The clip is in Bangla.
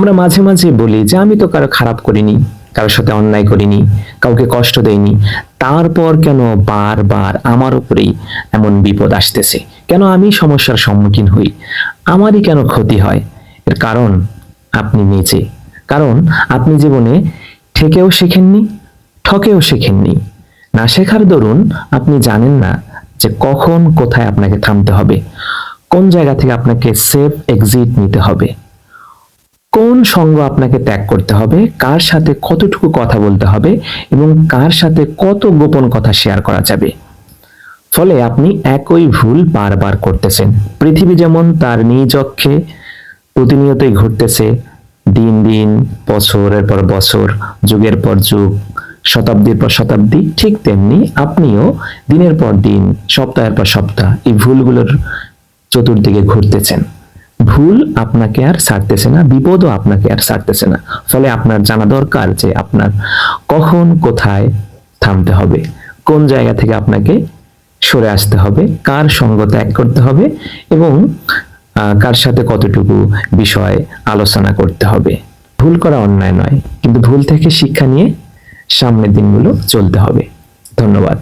আমরা মাঝে মাঝে বলি যে, আমি তো কারও খারাপ করিনি, কারোর সাথে অন্যায় করিনি, কাউকে কষ্ট দেইনি। তারপর কেন বারবার আমার উপরেই এমন বিপদ আসতেছে? কেন আমি সমস্যার সম্মুখীন হই? আমারই কেন ক্ষতি হয়? এর কারণ আপনি নিজে। কারণ আপনি জীবনে ঠেকেও শেখেননি, ঠকেও শেখেননি। না শেখার দরুন আপনি জানেন না যে কখন কোথায় আপনাকে থামতে হবে, কোন জায়গা থেকে আপনাকে সেফ এক্সিট নিতে হবে। কোন সঙ্গ আপনাকে ত্যাগ করতে হবে, কার সাথে কতটুকু কথা বলতে হবে এবং কার সাথে কত গোপন কথা শেয়ার করা যাবে। ফলে আপনি একই ভুল বারবার করতেছেন। পৃথিবী যেমন তার নিজ অক্ষে প্রতিনিয়তই ঘুরতেছে, দিন দিন, বছরের পর বছর, যুগের পর যুগ, শতাব্দীর পর শতাব্দী, ঠিক তেমনি আপনিও দিনের পর দিন, সপ্তাহের পর সপ্তাহ এই ভুলগুলোর চতুর্দিকে ঘুরতেছেন। ভুল আপনাকে আর ছাড়তেছে না, বিপদও আপনাকে আর ছাড়তেছে না। ফলে আপনার জানা দরকার যে আপনার কখন কোথায় থামতে হবে, কোন জায়গা থেকে আপনাকে সরে আসতে হবে, কার সঙ্গ ত্যাগ করতে হবে এবং কার সাথে কতটুকু বিষয় আলোচনা করতে হবে। ভুল করা অন্যায় নয়, কিন্তু ভুল থেকে শিক্ষা নিয়ে সামনের দিনগুলো চলতে হবে। ধন্যবাদ।